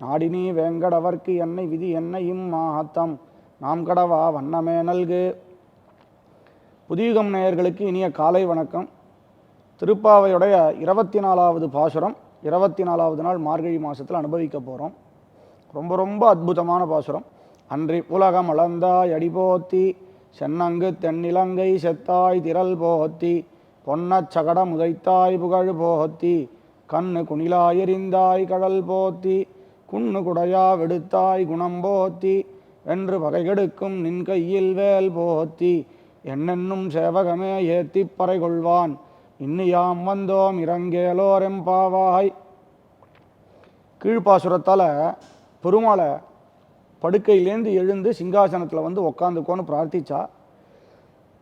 நாடினி வேங்கடவர்க்கு என்னை விதி என்னையும் மாஹத்தம் நாம் கடவா வண்ணமே நல்கு. புதியுகம் நேயர்களுக்கு இனிய காலை வணக்கம். திருப்பாவையுடைய இருபத்தி நாலாவது பாசுரம் இருபத்தி நாலாவது நாள் மார்கழி மாதத்தில் அனுபவிக்க போகிறோம் ரொம்ப ரொம்ப அற்புதமான பாசுரம். அன்றி உலகம் அளந்தாய் அடிபோத்தி சென்னங்கு தென்னிலங்கை செத்தாய் திரள் போத்தி பொன்னச் சகடம் உதைத்தாய் புகழ் போத்தி கண்ணு குணிலாயெறிந்தாய் கடல் போத்தி குன்னு குடையா வெடுத்தாய் குணம் போத்தி வென்று பகைகெடுக்கும் நின் கையில் வேல் போத்தி. என்னென்னும் சேவகமே ஏத்திப் பறை கொள்வான் இன்னியாம் வந்தோம் இறங்கேலோரெம்பாவாய் கீழ்ப்பாசுரத்தால் பெருமாளை படுக்கையிலேருந்து எழுந்து சிங்காசனத்தில் வந்து உக்காந்துக்கோன்னு பிரார்த்திச்சா.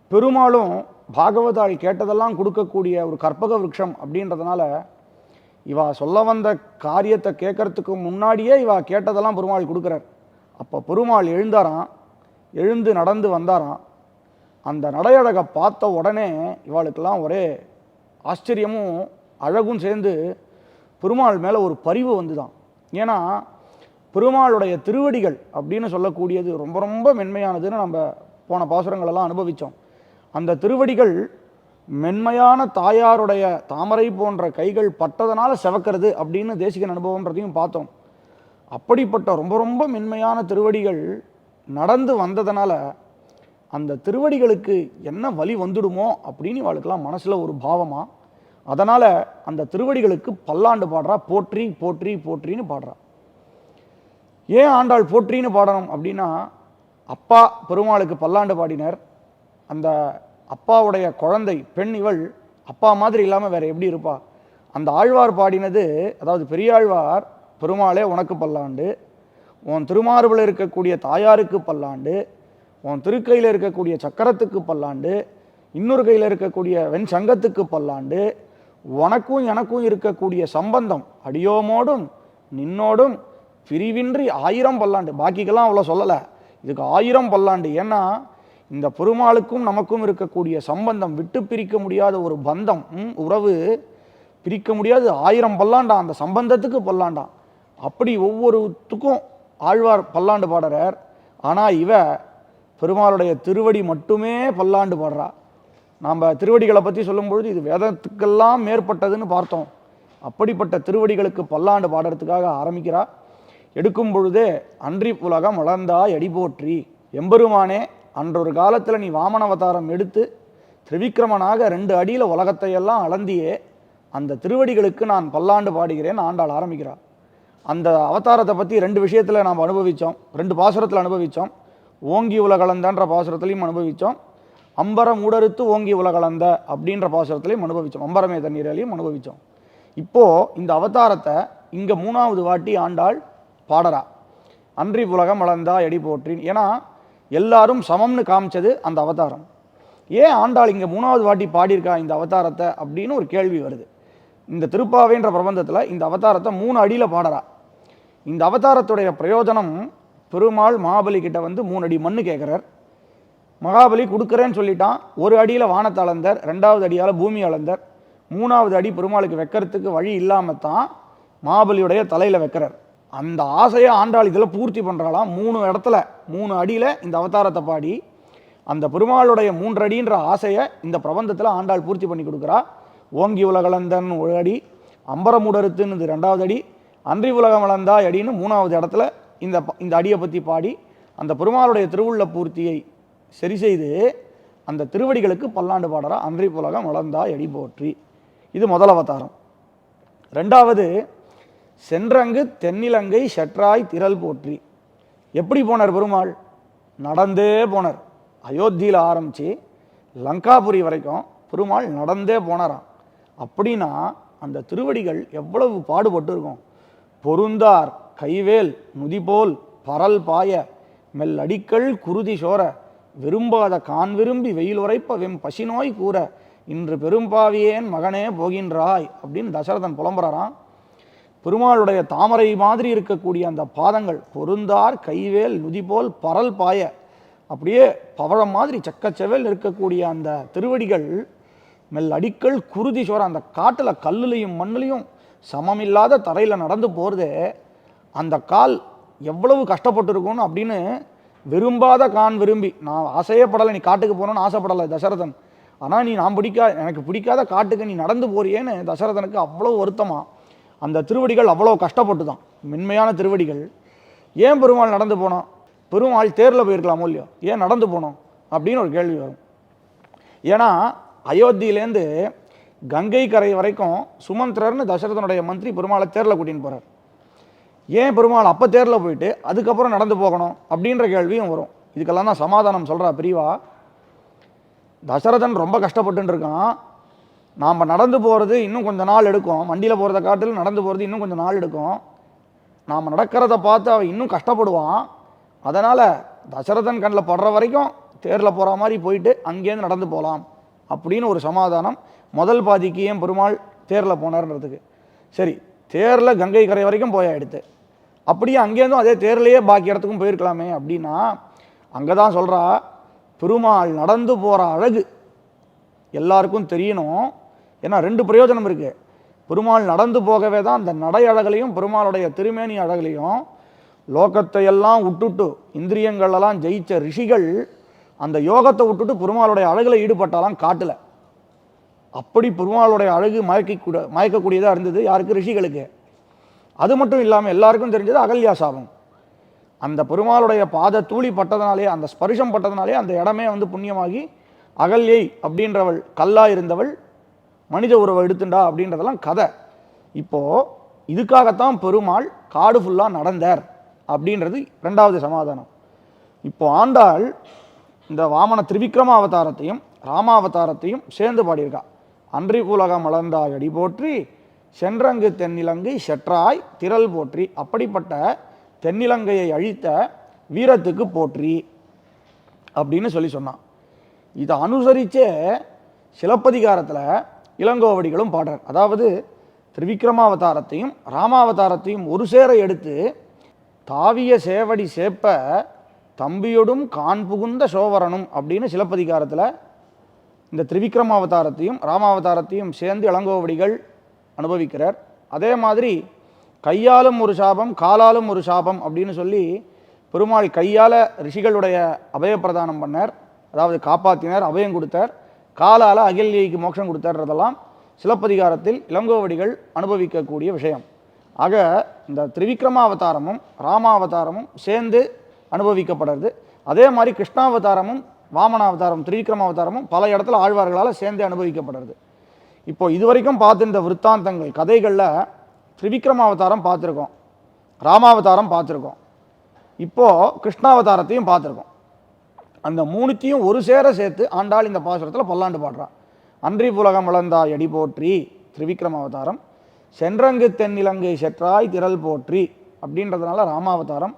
பெருமாளும் பாகவதால் கேட்டதெல்லாம் கொடுக்கக்கூடிய ஒரு கற்பக விருட்சம் அப்படின்றதுனால இவா சொல்ல வந்த காரியத்தை கேட்கறதுக்கு முன்னாடியே இவா கேட்டதெல்லாம் பெருமாள் கொடுக்குறார். அப்போ பெருமாள் எழுந்தாராம் எழுந்து நடந்து வந்தாராம். அந்த நடையழகை பார்த்த உடனே இவாளுக்கெல்லாம் ஒரே ஆச்சரியமும் அழகும் சேர்ந்து பெருமாள் மேலே ஒரு பரிவு வந்துதான். ஏன்னா பெருமாளுடைய திருவடிகள் அப்படின்னு சொல்லக்கூடியது ரொம்ப ரொம்ப மென்மையானதுன்னு நம்ம போன பாசுரங்களெல்லாம் அனுபவித்தோம் அந்த திருவடிகள் மென்மையான தாயாருடைய தாமரை போன்ற கைகள் பட்டதனால செவக்கிறது அப்படின்னு தேசிகன் அனுபவம்ன்றதையும் பார்த்தோம். அப்படிப்பட்ட ரொம்ப ரொம்ப மென்மையான திருவடிகள் நடந்து வந்ததனால அந்த திருவடிகளுக்கு என்ன வழி வந்துடுமோ அப்படின்னு இவாளுக்கெல்லாம் மனசில் ஒரு பாவமாக அதனால் அந்த திருவடிகளுக்கு பல்லாண்டு பாடுறா போற்றி போற்றி போற்றின்னு பாடுறா. ஏன் ஆண்டாள் போற்றின்னு பாடணும் அப்படின்னா அப்பா பெருமாளுக்கு பல்லாண்டு பாடினர். அந்த அப்பாவுடைய குழந்தை பெண் இவள் அப்பா மாதிரி இல்லாமல் வேற எப்படி இருப்பா? அந்த ஆழ்வார் பாடினது அதாவது பெரியாழ்வார் பெருமாளே உனக்கு பல்லாண்டு. உன் திருமார்பில் இருக்கக்கூடிய தாயாருக்கு பல்லாண்டு. உன் திருக்கையில் இருக்கக்கூடிய சக்கரத்துக்கு பல்லாண்டு. இன்னொரு கையில் இருக்கக்கூடிய வெண் சங்கத்துக்கு பல்லாண்டு. உனக்கும் எனக்கும் இருக்கக்கூடிய சம்பந்தம் அடியோமோடும் நின்னோடும் பிரிவின்றி ஆயிரம் பல்லாண்டு. பாக்கிக்கெல்லாம் அவ்வளோ சொல்லலை. இதுக்கு ஆயிரம் பல்லாண்டு. ஏன்னா இந்த பெருமாளுக்கும் நமக்கும் இருக்கக்கூடிய சம்பந்தம் விட்டு பிரிக்க முடியாத ஒரு பந்தம் உறவு பிரிக்க முடியாது. ஆயிரம் பல்லாண்டா அந்த சம்பந்தத்துக்கு பல்லாண்டாம் அப்படி ஒவ்வொருத்துக்கும் ஆழ்வார் பல்லாண்டு பாடுறார். ஆனால் இவ பெருமாளுடைய திருவடி மட்டுமே பல்லாண்டு பாடுறா. நாம் திருவடிகளை பற்றி சொல்லும்பொழுது இது வேதத்துக்கெல்லாம் மேற்பட்டதுன்னு பார்த்தோம். அப்படிப்பட்ட திருவடிகளுக்கு பல்லாண்டு பாடுறதுக்காக ஆரம்பிக்கிறா. எடுக்கும் பொழுதே அன்றி உலகம் வளர்ந்தா எடி போற்றி எம்பெருமானே அன்றொரு காலத்தில் நீ வாமன அவதாரம் எடுத்து திரிவிக்ரமனாக ரெண்டு அடியில் உலகத்தையெல்லாம் அளந்தியே அந்த திருவடிகளுக்கு நான் பல்லாண்டு பாடுகிறேன் ஆண்டாள் ஆரம்பிக்கிறார் அந்த அவதாரத்தை பற்றி ரெண்டு விஷயத்தில் நாம் அனுபவித்தோம் ரெண்டு பாசுரத்தில் அனுபவித்தோம் ஓங்கி உலகளந்தன்ற பாசுரத்துலையும் அனுபவித்தோம் அம்பரம் உடறுத்து ஓங்கி உலகளந்த அப்படின்ற பாசுரத்துலையும் அனுபவித்தோம் அம்பரமே தண்ணீரிலையும் அனுபவித்தோம் இப்போது இந்த அவதாரத்தை இங்கே மூணாவது வாட்டி ஆண்டாள் பாடறா. அன்றி உலகம் வளர்ந்தா எடி போற்றின். ஏன்னா எல்லாரும் சமம்னு காமிச்சது அந்த அவதாரம். ஏன் ஆண்டாள் இங்கே மூணாவது வாட்டி பாடியிருக்கா இந்த அவதாரத்தை அப்படின்னு ஒரு கேள்வி வருது. இந்த திருப்பாவைன்ற பிரபந்தத்தில் இந்த அவதாரத்தை மூணு அடியில் பாடுறா. இந்த அவதாரத்துடைய பிரயோஜனம் பெருமாள் மகாபலி கிட்ட வந்து மூணு அடி மண்ணு கேட்குறார் மகாபலி கொடுக்குறேன்னு சொல்லிட்டான். ஒரு அடியில் வானத்தை அளந்தார் ரெண்டாவது அடியால் பூமி அளந்தார். மூணாவது அடி பெருமாளுக்கு வைக்கிறதுக்கு வழி இல்லாமல் தான் மகாபலியுடைய தலையில் வைக்கிறார். அந்த ஆசையை ஆண்டாள் இதில் பூர்த்தி பண்ணுறாளாம் மூணு இடத்துல மூணு அடியில் இந்த அவதாரத்தை பாடி அந்த பெருமாளுடைய மூன்று அடின்ற ஆசையை இந்த பிரபந்தத்தில் ஆண்டாள் பூர்த்தி பண்ணி கொடுக்குறா. ஓங்கி உலகலந்தன் ஒரு அடி அம்பரமுடருத்துன்னு இது ரெண்டாவது அடி அன்றி உலகம் வளர்ந்தா அடின்னு மூணாவது இடத்துல இந்த ப- இந்த அடியை பற்றி பாடி அந்த பெருமாளுடைய திருவுள்ள பூர்த்தியை சரி செய்து அந்த திருவடிகளுக்கு பல்லாண்டு பாடுறா. அன்றி உலகம் வளர்ந்தா அடி போற்றி. இது முதல் அவதாரம். ரெண்டாவது சென்றங்கு தென்னிலங்கை சற்றாய் திரள் போற்றி. எப்படி போனார் பெருமாள்? நடந்தே போனார். அயோத்தியில் ஆரம்பித்து லங்காபுரி வரைக்கும் பெருமாள் நடந்தே போனாராம். அப்படின்னா அந்த திருவடிகள் எவ்வளவு பாடுபட்டு இருக்கும் பொருந்தார் கைவேல் நுதிபோல் பரல் பாய மெல்லடிக்கல் குருதி சோர விரும்பாத கான் விரும்பி வெயில் உரைப்ப வெம் பசிநோய் கூற இன்று பெரும்பாவியேன் மகனே போகின்றாய் அப்படின்னு தசரதன் புலம்புறாராம். பெருமாளுடைய தாமரை மாதிரி இருக்கக்கூடிய அந்த பாதங்கள் பொருந்தார் கைவேல் நுதிபோல் பரல் பாய. அப்படியே பவழம் மாதிரி செக்கச்செவேல் இருக்கக்கூடிய அந்த திருவடிகள் மெல் அடிக்கல் குருதி சோற அந்த காட்டில் கல்லுலையும் மண்ணுலையும் சமமில்லாத தரையில் நடந்து போகிறதே அந்த கால் எவ்வளவு கஷ்டப்பட்டுருக்கும்னு அப்படின்னு விரும்பாத கான் விரும்பி நான் ஆசையே படலை நீ காட்டுக்கு போகணும்னு ஆசைப்படலை தசரதன். ஆனால் நீ நான் பிடிக்கா எனக்கு பிடிக்காத காட்டுக்கு நீ நடந்து போறியேன்னு தசரதனுக்கு அவ்வளோ வருத்தமாக அந்த திருவடிகள் அவ்வளோ கஷ்டப்பட்டு தான் மென்மையான திருவடிகள். ஏன் பெருமாள் நடந்து போனோம் பெருமாள் தேரில் போயிருக்கலாமோ இல்லையோ? ஏன் நடந்து போனோம்? அப்படின்னு ஒரு கேள்வி வரும். ஏன்னா அயோத்தியிலேருந்து கங்கை கரை வரைக்கும் சுமந்திரர்னு தசரதனுடைய மந்திரி பெருமாளை தேரில் கூட்டின்னு போகிறார் ஏன் பெருமாள் அப்போ தேரில் போயிட்டு அதுக்கப்புறம் நடந்து போகணும்? அப்படின்ற கேள்வியும் வரும். இதுக்கெல்லாம் தான் சமாதானம் சொல்கிறா பிரிவா. தசரதன் ரொம்ப கஷ்டப்பட்டுன்னு இருக்கான். நாம் நடந்து போகிறது இன்னும் கொஞ்சம் நாள் எடுக்கும். வண்டியில் போகிறத காட்டில் நடந்து போகிறது இன்னும் கொஞ்சம் நாள் எடுக்கும். நாம் நடக்கிறத பார்த்து அவன் இன்னும் கஷ்டப்படுவான். அதனால் தசரதன் கண்ணில் படுற வரைக்கும் தேரில் போகிற மாதிரி போயிட்டு அங்கேருந்து நடந்து போகலாம் அப்படின்னு ஒரு சமாதானம் முதல் பாதிக்கு ஏன் பெருமாள் தேரில் போனார்ன்றதுக்கு. சரி தேரில் கங்கை கரை வரைக்கும் போயா எடுத்து. அப்படியே அங்கேருந்தும் அதே தேர்லேயே பாக்கி இடத்துக்கும் போயிருக்கலாமே அப்படின்னா அங்கே தான் சொல்கிறா பெருமாள் நடந்து போகிற அழகு எல்லாருக்கும் தெரியணும். ஏன்னா ரெண்டு பிரயோஜனம் இருக்குது பெருமாள் நடந்து போகவே தான் அந்த நடை அழகலையும் பெருமாளுடைய திருமேனி அழகலையும் லோகத்தை எல்லாம் விட்டுட்டு இந்திரியங்களெல்லாம் ஜெயிச்ச ரிஷிகள் அந்த யோகத்தை விட்டுட்டு பெருமாளுடைய அழகில் ஈடுபட்டாலாம் காட்டில். அப்படி பெருமாளுடைய அழகு மயக்கக்கூட மயக்கக்கூடியதாக இருந்தது யாருக்கு? ரிஷிகளுக்கு. அது மட்டும் இல்லாமல் எல்லாருக்கும் தெரிஞ்சது அகல்யா சாபம். அந்த பெருமாளுடைய பாத தூளி பட்டதனாலே அந்த ஸ்பரிசம் பட்டதனாலே அந்த இடமே வந்து புண்ணியமாகி அகல்யை அப்படின்றவள் கல்லா இருந்தவள் மனித உறவை எடுத்துண்டா அப்படின்றதெல்லாம் கதை. இப்போது இதுக்காகத்தான் பெருமாள் காடு ஃபுல்லாக நடந்தார் அப்படின்றது ரெண்டாவது சமாதானம். இப்போ ஆண்டாள் இந்த வாமன திரிவிக்ரம அவதாரத்தையும் ராமாவதாரத்தையும் சேர்ந்து பாடியிருக்கா. அன்றி உலகம் மலர்ந்தாய் அடி போற்றி சென்றங்கு தென்னிலங்கை செற்றாய் திரள் போற்றி அப்படிப்பட்ட தென்னிலங்கையை அழித்த வீரத்துக்கு போற்றி அப்படின்னு சொல்லி சொன்னான். இதை அனுசரித்தே சிலப்பதிகாரத்தில் இளங்கோவடிகளும் பாடுறார். அதாவது திருவிக்ரமாவதாரத்தையும் ராமாவதாரத்தையும் ஒரு சேர எடுத்து தாவிய சேவடி சேப்ப தம்பியொடும் கான் புகுந்த சோவரனும் அப்படின்னு சிலப்பதிகாரத்தில் இந்த திரிவிக்ரமாவதாரத்தையும் ராமாவதாரத்தையும் சேர்ந்து இளங்கோவடிகள் அனுபவிக்கிறார். அதே மாதிரி கையாலும் ஒரு சாபம் காலாலும் ஒரு சாபம் அப்படின்னு சொல்லி பெருமாள் கையால் ரிஷிகளுடைய அபயப்பிரதானம் பண்ணார். அதாவது காப்பாற்றினார் அபயம் கொடுத்தார். காலால் அகில்யைக்கு மோட்சம் கொடுத்தாடுறதெல்லாம் சிலப்பதிகாரத்தில் இளங்கோவடிகள் அனுபவிக்கக்கூடிய விஷயம். ஆக இந்த திரிவிக்ரமாவதாரமும் ராமாவதாரமும் சேர்ந்து அனுபவிக்கப்படுறது. அதே மாதிரி கிருஷ்ணாவதாரமும் வாமனாவதாரம் திரிவிக்ரமாவதாரமும் பல இடத்துல ஆழ்வார்களால் சேர்ந்து அனுபவிக்கப்படுறது. இப்போ இதுவரைக்கும் பார்த்து விற்த்தாந்தங்கள் கதைகளில் திரிவிக்ரமாவதாரம் பார்த்துருக்கோம். ராமாவதாரம் பார்த்துருக்கோம். இப்போது கிருஷ்ணாவதாரத்தையும் பார்த்துருக்கோம். அந்த மூணுத்தையும் ஒரு சேர சேர்த்து ஆண்டாள் இந்த பாசுரத்தில் பல்லாண்டு பாடுறான் அன்றி புலகம் வளர்ந்தா எடி போற்றி திரிவிக்ரம அவதாரம். சென்றங்கு தென்னிலங்கை செற்றாய் திரள் போற்றி அப்படின்றதுனால ராமாவதாரம்.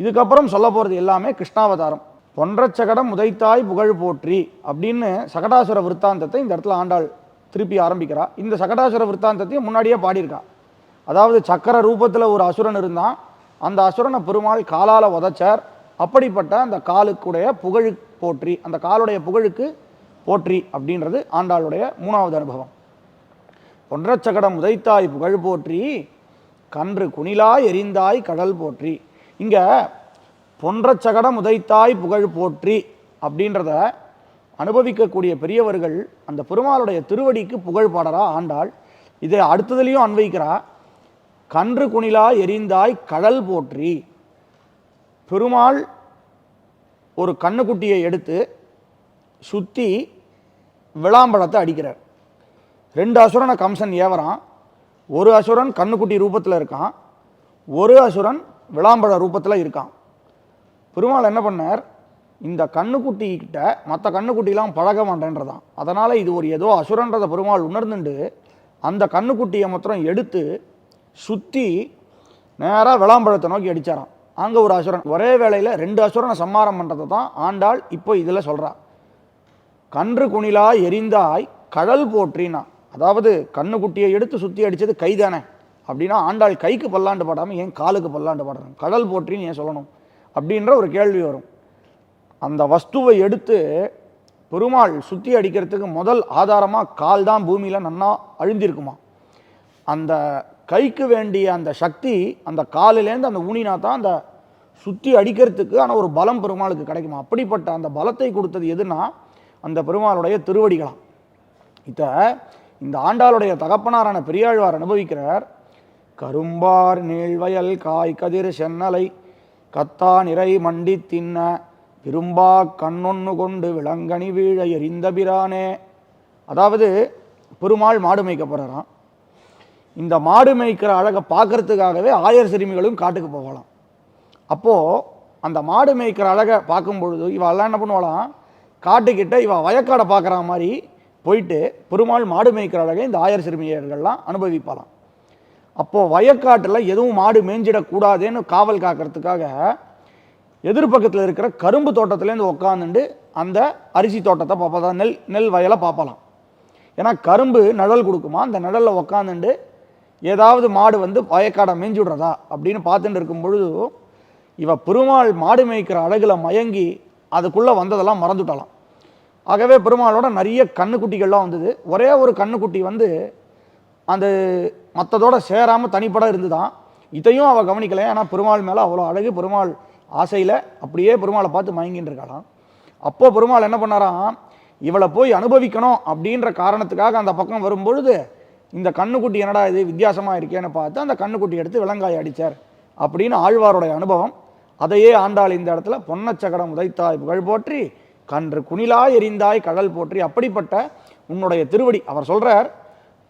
இதுக்கப்புறம் சொல்ல போகிறது எல்லாமே கிருஷ்ணாவதாரம். பொன்றச்சகடம் உதைத்தாய் புகழ் போற்றி அப்படின்னு சகடாசுர விற்த்தாந்தத்தை இந்த இடத்துல ஆண்டாள் திருப்பி ஆரம்பிக்கிறா. இந்த சகடாசுர விற்த்தாந்தத்தையும் முன்னாடியே பாடியிருக்கா. அதாவது சக்கர ரூபத்தில் ஒரு அசுரன் இருந்தான். அந்த அசுரனை பெருமாள் காலால் உதச்சார். அப்படிப்பட்ட அந்த காலுக்குடைய புகழ் போற்றி அந்த காலுடைய புகழுக்கு போற்றி அப்படின்றது ஆண்டாளுடைய மூணாவது அனுபவம். பொன்றச்சகடம் உதைத்தாய் புகழ் போற்றி கன்று குணிலாய் எரிந்தாய் கடல் போற்றி. இங்கே பொன்றச்சகடம் உதைத்தாய் புகழ் போற்றி அப்படின்றத அனுபவிக்கக்கூடிய பெரியவர்கள் அந்த பெருமாளுடைய திருவடிக்கு புகழ் பாடறா ஆண்டாள். இதை அடுத்ததுலேயும் அன்வைக்கிறா கன்று குணிலா எரிந்தாய் கடல் போற்றி. பெருமாள் ஒரு கண்ணுக்குட்டியை எடுத்து சுற்றி விளாம்பழத்தை அடிக்கிறார். ரெண்டு அசுரனை கம்சன் ஏவறான். ஒரு அசுரன் கண்ணுக்குட்டி ரூபத்தில் இருக்கான். ஒரு அசுரன் விளாம்பழ ரூபத்தில் இருக்கான். பெருமாள் என்ன பண்ணார்? இந்த கண்ணுக்குட்டிக்கிட்ட மற்ற கண்ணுக்குட்டிலாம் பழக மாட்டேன்றதான். அதனால் இது ஒரு ஏதோ அசுரன்றதை பெருமாள் உணர்ந்துண்டு அந்த கண்ணுக்குட்டியை மாத்திரம் எடுத்து சுற்றி நேராக விளாம்பழத்தை நோக்கி அடிச்சாராம். அங்கே ஒரு அசுரன் ஒரே வேளையில் ரெண்டு அசுரனை சம்மாரம் பண்ணுறது தான் ஆண்டாள் இப்போ இதில் சொல்கிறா கன்று குணிலா எரிந்தாய் கடல் போற்றினா. அதாவது கண்ணுக்குட்டியை எடுத்து சுற்றி அடித்தது கைதானே அப்படின்னா ஆண்டாள் கைக்கு பல்லாண்டு பாடாமல் ஏன் காலுக்கு பல்லாண்டு பாடுறாங்க கடல் போற்றின்னு ஏன் சொல்லணும்? அப்படின்ற ஒரு கேள்வி வரும். அந்த வஸ்துவை எடுத்து பெருமாள் சுற்றி அடிக்கிறதுக்கு முதல் ஆதாரமாக கால் தான் பூமியில் நன்னா அழுந்திருக்குமா? அந்த கைக்கு வேண்டிய அந்த சக்தி அந்த காலிலேருந்து அந்த ஊனினா தான் அந்த சுற்றி அடிக்கிறதுக்கு ஆனால் ஒரு பலம் பெருமாளுக்கு கிடைக்குமா? அப்படிப்பட்ட அந்த பலத்தை கொடுத்தது எதுனா அந்த பெருமாளுடைய திருவடிகளாம் இத இந்த ஆண்டாளுடைய தகப்பனாரான பெரியாழ்வார் அனுபவிக்கிறார். கரும்பார் நீழ்வயல் காய் கதிர் சென்னலை கத்தா நிறை மண்டி தின்ன விரும்பா கண்ணொன்னு கொண்டு விளங்கனி வீழ எரிந்த பிரானே. அதாவது பெருமாள் மாடு மேய்க்க போகிறாராம் இந்த மாடு மேய்க்கிற அழகை பார்க்கறதுக்காகவே ஆயர் சிறுமிகளும் காட்டுக்கு போகலாம். அப்போது அந்த மாடு மேய்க்கிற அழகை பார்க்கும் பொழுது இவெல்லாம் என்ன பண்ணுவாளாம்? காட்டுக்கிட்ட இவள் வயக்காடை பார்க்குற மாதிரி போயிட்டு பெருமாள் மாடு மேய்க்கிற அழகை இந்த ஆயர் சிறுமியர்கள்லாம் அனுபவிப்பாளாம். அப்போது வயக்காட்டில் எதுவும் மாடு மேய்ஞ்சிடக்கூடாதுன்னு காவல் காக்கிறதுக்காக எதிர்பக்கத்தில் இருக்கிற கரும்பு தோட்டத்துலேருந்து உட்காந்துட்டு அந்த அரிசி தோட்டத்தை பார்ப்பதா நெல் நெல் வயலை பார்ப்பலாம் ஏன்னா கரும்பு நிழல் கொடுக்குமா? அந்த நிழலில் உக்காந்துட்டு ஏதாவது மாடு வந்து வயக்காடை மேய்ஞ்சி விடுறதா அப்படின்னு பார்த்துட்டு இருக்கும் பொழுது இவ பெருமாள் மாடு மேய்க்கிற அழகில் மயங்கி அதுக்குள்ளே வந்ததெல்லாம் மறந்துட்டாலாம் ஆகவே பெருமாளோட நிறைய கண்ணுக்குட்டிகள்லாம் வந்தது. ஒரே ஒரு கண்ணுக்குட்டி வந்து அந்த மற்றதோட சேராமல் தனிப்பட இருந்துதான். இதையும் அவள் கவனிக்கலை. ஏன்னா பெருமாள் மேலே அவ்வளோ அழகு பெருமாள் ஆசையில் அப்படியே பெருமாளை பார்த்து மயங்கின்னு இருக்காளாம். அப்போது பெருமாள் என்ன பண்ணாராம்? இவளை போய் அனுபவிக்கணும் அப்படின்ற காரணத்துக்காக அந்த பக்கம் வரும்பொழுது இந்த கண்ணுக்குட்டி என்னடா இது வித்தியாசமாக இருக்கேன்னு பார்த்து அந்த கண்ணுக்குட்டி எடுத்து விலங்காய் அடித்தார் அப்படின்னு ஆழ்வாருடைய அனுபவம் அதையே ஆண்டாள் இந்த இடத்துல. பொன்னச்சகடம் உதைத்தாய் புகழ் போற்றி கன்று குணிலாய் எரிந்தாய் கடல் போற்றி. அப்படிப்பட்ட உன்னுடைய திருவடி அவர் சொல்கிறார்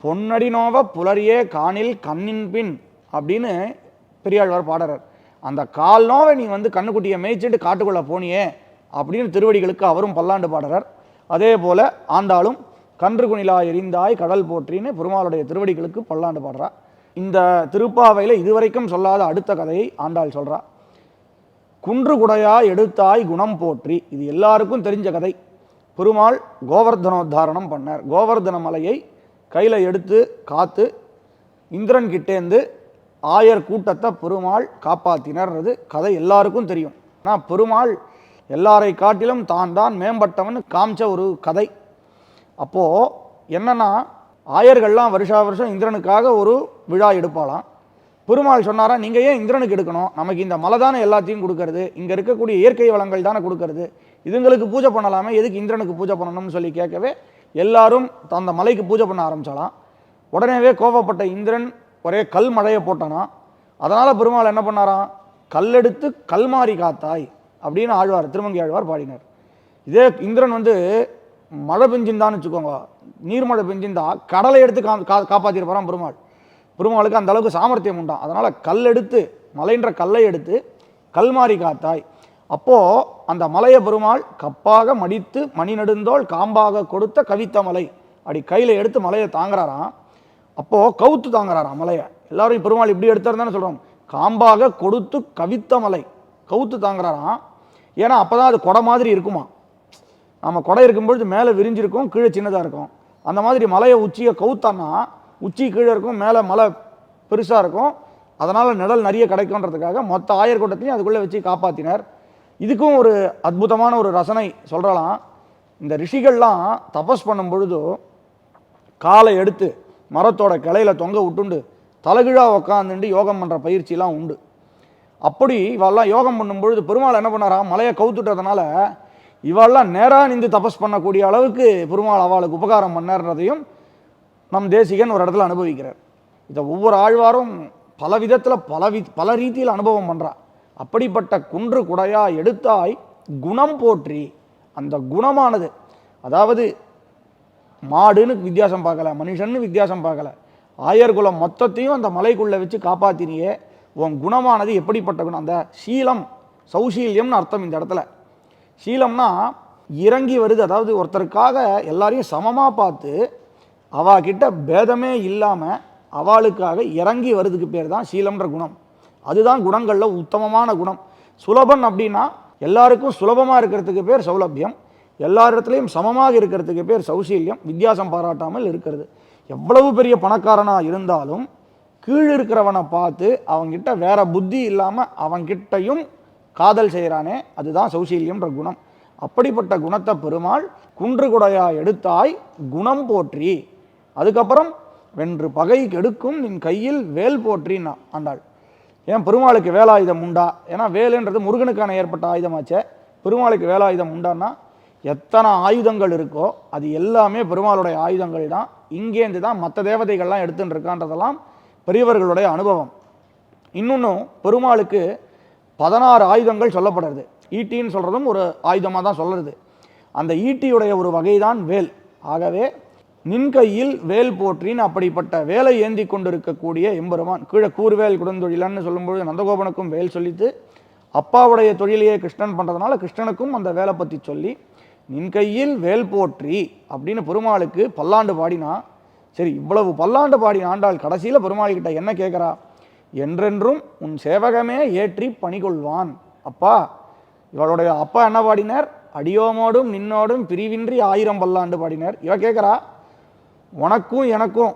பொன்னடி நோவ புலரியே காணில் கண்ணின் பின் அப்படின்னு பெரியாழ்வார் பாடுறார். அந்த கால் நோவை நீ வந்து கண்ணுக்குட்டியை மேய்ச்சிட்டு காட்டுக்குள்ளே போனியே அப்படின்னு திருவடிகளுக்கு அவரும் பல்லாண்டு பாடுறார். அதே போல் ஆண்டாளும் கன்று குணிலா எரிந்தாய் கடல் போற்றின்னு பெருமாளுடைய திருவடிகளுக்கு பல்லாண்டு பாடுறா. இந்த திருப்பாவையில் இதுவரைக்கும் சொல்லாத அடுத்த கதையை ஆண்டாள் சொல்கிறா குன்று குடையா எடுத்தாய் குணம் போற்றி. இது எல்லாருக்கும் தெரிஞ்ச கதை. பெருமாள் கோவர்தனோத்தாரணம் பண்ணார். கோவர்தன மலையை கையில் எடுத்து காத்து இந்திரன் கிட்டேந்து ஆயர் கூட்டத்தை பெருமாள் காப்பாத்தினர்ன்றது கதை எல்லாருக்கும் தெரியும். ஆனால் பெருமாள் எல்லாரை காட்டிலும் தான் தான் மேம்பட்டவன் காமிச்ச ஒரு கதை. அப்போது என்னென்னா ஆயர்கள்லாம் வருஷா வருஷம் இந்திரனுக்காக ஒரு விழா எடுப்பாளாம். பெருமாள் சொன்னாரா நீங்கள் ஏன் இந்திரனுக்கு எடுக்கணும்? நமக்கு இந்த மலை தானே எல்லாத்தையும் கொடுக்கறது. இங்கே இருக்கக்கூடிய இயற்கை வளங்கள் தானே கொடுக்கறது. இதுங்களுக்கு பூஜை பண்ணலாமே எதுக்கு இந்திரனுக்கு பூஜை பண்ணணும்னு சொல்லி கேட்கவே எல்லாரும் அந்த மலைக்கு பூஜை பண்ண ஆரம்பித்தாலாம் உடனேவே கோபப்பட்ட இந்திரன் ஒரே கல் மழையை போட்டானா அதனால் பெருமாள் என்ன பண்ணாராம்? கல்லெடுத்து கல்மாரி காத்தாய் அப்படின்னு ஆழ்வார் திருமங்கி ஆழ்வார் பாடினார். இதே இந்திரன் வந்து மழை பெஞ்சிருந்தான்னு வச்சுக்கோங்க நீர்மழை பெஞ்சிருந்தா கடலை எடுத்து கா காப்பாற்றிருப்பாராம் பெருமாள். பெருமாளுக்கு அந்த அளவுக்கு சாமர்த்தியம் உண்டாம். அதனால் கல் எடுத்து மலைன்ற கல்லை எடுத்து கல்மாரி காத்தாய். அப்போது அந்த மலையை பெருமாள் கப்பாக மடித்து மணி நெடுந்தோள் காம்பாக கொடுத்த கவித்த மலை. அப்படி கையில் எடுத்து மலையை தாங்குறாராம். அப்போது கவுத்து தாங்குறாராம் மலையை. எல்லாரும் பெருமாள் இப்படி எடுத்தாருன்னு சொல்கிறோம் காம்பாக கொடுத்து கவித்த மலை. கவுத்து தாங்குறாராம். ஏன்னா அப்போ தான் அது கொடை மாதிரி இருக்குமா? நம்ம கொடை இருக்கும்பொழுது மேலே விரிஞ்சிருக்கும் கீழே சின்னதாக இருக்கும். அந்த மாதிரி மலையை உச்சியை கவுத்தான்னா உச்சி கீழே இருக்கும் மேலே மலை பெருசாக இருக்கும். அதனால் நிழல் நிறைய கிடைக்கும்ன்றதுக்காக மொத்த ஆயர் கூட்டத்தையும் அதுக்குள்ளே வச்சு காப்பாற்றினார் இதுக்கும் ஒரு அற்புதமான ஒரு ரசனை சொல்கிறலாம் இந்த ரிஷிகள்லாம் தபஸ் பண்ணும் பொழுது காலை எடுத்து மரத்தோட கிளையில தொங்க விட்டுண்டு தலைகீழா உக்காந்துண்டு யோகம் பண்ணுற பயிற்சிலாம் உண்டு. அப்படி இவெல்லாம் யோகம் பண்ணும் பொழுது பெருமாள் என்ன பண்ணாரா? மலையை கவுத்துட்டதுனால இவெல்லாம் நேராக நின்று தபஸ் பண்ணக்கூடிய அளவுக்கு பெருமாள் அவளுக்கு உபகாரம் பண்ணார்ன்றதையும் நம் தேசிகன் ஒரு இடத்துல அனுபவிக்கிறார். இதை ஒவ்வொரு ஆழ்வாரும் பல விதத்தில் பல வி பல ரீதியில் அனுபவம் பண்ணுறா அப்படிப்பட்ட குன்று குடையா எடுத்தாய் குணம் போற்றி. அந்த குணமானது அதாவது மாடுன்னு வித்தியாசம் பார்க்கல மனுஷன்னு வித்தியாசம் பார்க்கல. ஆயர்குலம் மொத்தத்தையும் அந்த மலைக்குள்ளே வச்சு காப்பாத்தினியே உன் குணமானது எப்படிப்பட்ட குணம்? அந்த சீலம் சௌசீல்யம்னு அர்த்தம் இந்த இடத்துல. சீலம்னா இறங்கி வருது அதாவது ஒருத்தருக்காக எல்லாரையும் சமமாக பார்த்து அவா கிட்ட பேதமே இல்லாமல் அவளுக்காக இறங்கி வருதுக்கு பேர் தான் சீலம்ன்ற குணம். அதுதான் குணங்களில் உத்தமமான குணம். சுலபன் அப்படின்னா எல்லாருக்கும் சுலபமாக இருக்கிறதுக்கு பேர் சௌலபியம். எல்லா இடத்துலையும் சமமாக இருக்கிறதுக்கு பேர் சௌசீல்யம். வித்தியாசம் பாராட்டாமல் இருக்கிறது. எவ்வளவு பெரிய பணக்காரனாக இருந்தாலும் கீழ் இருக்கிறவனை பார்த்து அவன்கிட்ட வேற புத்தி இல்லாமல் அவன்கிட்டையும் காதல் செய்கிறானே அதுதான் சௌசீல்யம்ன்ற குணம். அப்படிப்பட்ட குணத்தை பெருமாள் குன்று குடையா எடுத்தாய் குணம் போற்றி. அதுக்கப்புறம் வென்று பகை கெடுக்கும் நின் கையில் வேல் போற்றின்னா ஆண்டாள். ஏன் பெருமாளுக்கு வேலாயுதம் உண்டா? ஏன்னா வேலுன்றது முருகனுக்கான ஏற்பட்ட ஆயுதமாச்சே. பெருமாளுக்கு வேலாயுதம் உண்டான்னா எத்தனை ஆயுதங்கள் இருக்கோ அது எல்லாமே பெருமாளுடைய ஆயுதங்கள் தான். இங்கேருந்து தான் மற்ற தேவதைகள்லாம் எடுத்துன்னு இருக்கான்றதெல்லாம் பெரியவர்களுடைய அனுபவம். இன்னொன்றும் பெருமாளுக்கு பதினாறு ஆயுதங்கள் சொல்லப்படுறது. ஈட்டின்னு சொல்கிறதும் ஒரு ஆயுதமாக தான் சொல்கிறது அந்த ஈட்டியுடைய ஒரு வகை தான் வேல். ஆகவே நின் கையில் வேல் போற்றின் அப்படிப்பட்ட வேலை ஏந்தி கொண்டிருக்கக்கூடிய எம்பெருமான். கீழே கூறுவேல் குடந்தொழிலன்னு சொல்லும்பொழுது நந்தகோபனுக்கும் வேல் சொல்லித்து அப்பாவுடைய தொழிலையே கிருஷ்ணன் பண்ணுறதுனால கிருஷ்ணனுக்கும் அந்த வேலை பற்றி சொல்லி நின் கையில் வேல் போற்றி அப்படின்னு பெருமாளுக்கு பல்லாண்டு பாடினா சரி இவ்வளவு பல்லாண்டு பாடின ஆண்டாள் கடைசியில் பெருமாள்கிட்ட என்ன கேட்குறா? என்றென்றும் உன் சேவகமே ஏற்றி பணிகொள்வான். அப்பா இவளுடைய அப்பா என்ன பாடினார்? அடியோமோடும் நின்னோடும் பிரிவின்றி ஆயிரம் பல்லாண்டு பாடினார். இவ கேட்குறா உனக்கும் எனக்கும்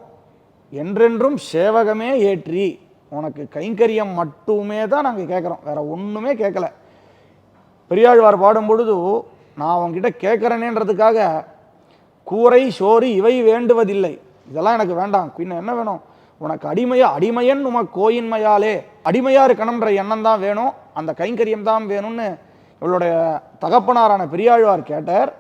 என்றென்றும் சேவகமே ஏற்றி உனக்கு கைங்கரியம் மட்டுமே தான் நாங்கள் கேட்குறோம். வேற ஒன்றுமே கேட்கல. பெரியாழ்வார் பாடும் பொழுது நான் அவங்ககிட்ட கேட்குறேனேன்றதுக்காக கூரை சோறு இவை வேண்டுவதில்லை. இதெல்லாம் எனக்கு வேண்டாம். பின்ன என்ன வேணும்? உனக்கு அடிமையா அடிமையன் உமக்கு கோயின்மையாலே. அடிமையாக இருக்கணுன்ற எண்ணம் தான் வேணும். அந்த கைங்கரியம் தான் வேணும்னு இவளுடைய தகப்பனாரான பெரியாழ்வார் கேட்டார்.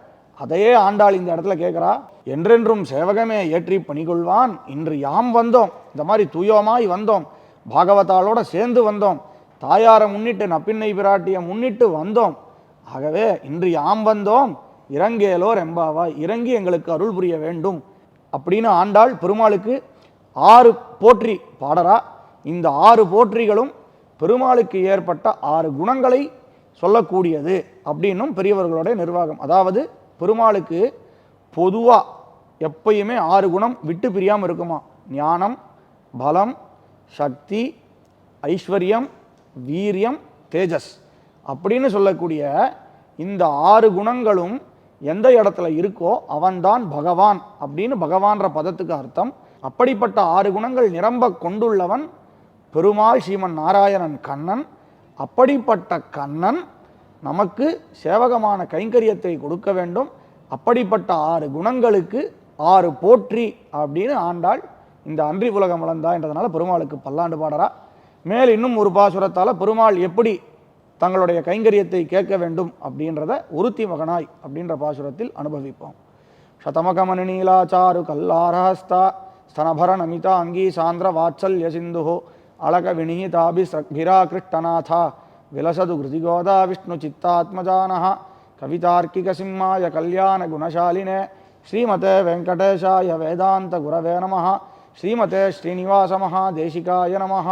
அதையே ஆண்டாள் இந்த இடத்துல கேட்குறா என்றென்றும் சேவகமே ஏற்றி பணிகொள்வான். இன்று யாம் வந்தோம். இந்த மாதிரி தூயோமாய் வந்தோம். பாகவதாளோட சேர்ந்து வந்தோம். தாயாரை முன்னிட்டு நப்பின்னை பிராட்டியை முன்னிட்டு வந்தோம். ஆகவே இன்று யாம் வந்தோம். இறங்கேலோர் எம்பாவா இறங்கி எங்களுக்கு அருள் புரிய வேண்டும். அப்படின்னு ஆண்டாள் பெருமாளுக்கு ஆறு போற்றி பாடறா. இந்த ஆறு போற்றிகளும் பெருமாளுக்கு ஏற்பட்ட ஆறு குணங்களை சொல்லக்கூடியது அப்படின்னும் பெரியவர்களுடைய நிர்வாகம். அதாவது பெருமாளுக்கு பொதுவாக எப்பயுமே ஆறு குணம் விட்டு பிரியாமல் இருக்குமா? ஞானம் பலம் சக்தி ஐஸ்வர்யம் வீரியம் தேஜஸ். அப்படின்னு சொல்லக்கூடிய இந்த ஆறு குணங்களும் எந்த இடத்துல இருக்கோ அவன்தான் பகவான் அப்படின்னு பகவான்ற பதத்துக்கு அர்த்தம். அப்படிப்பட்ட ஆறு குணங்கள் நிரம்ப கொண்டுள்ளவன் பெருமாள் ஸ்ரீமன் நாராயணன் கண்ணன். அப்படிப்பட்ட கண்ணன் நமக்கு சேவகமான கைங்கரியத்தை கொடுக்க வேண்டும். அப்படிப்பட்ட ஆறு குணங்களுக்கு ஆறு போற்றி அப்படின்னு ஆண்டாள் இந்த அன்றி உலகம் வளர்ந்தா என்றதுனால பெருமாளுக்கு பல்லாண்டு பாடறா. மேல் இன்னும் ஒரு பாசுரத்தால் பெருமாள் எப்படி தங்களுடைய கைங்கரியத்தை கேட்க வேண்டும் அப்படின்றத உருத்தி மகனாய் அப்படின்ற பாசுரத்தில் அனுபவிப்போம். சதமகமணி நீலாச்சாரு கல்லாரஹஸ்தா ஸ்தனபர நமிதா அங்கீ சாந்திர வாத்சல்ய சிந்துஹோ அழக வினிதாபி சக்பிரா கிருஷ்ணநாதா ವಿಲಸದು ಹೃದಿಗೋದಾ ವಿಷ್ಣು ಚಿತ್ತಾತ್ಮಜಾನಃ ಕವಿತಾರ್ಕಿಕ ಸಿಂಹಾಯ ಕಲ್ಯಾಣ ಗುಣಶಾಲಿನೇ ಶ್ರೀಮತೆ ವೆಂಕಟೇಶಾಯ ವೇದಾಂತ ಗುರವೇ ನಮಃ ಶ್ರೀಮತೆ ಶ್ರೀನಿವಾಸ ಮಹಾದೇಶಿಕಾಯ ನಮಃ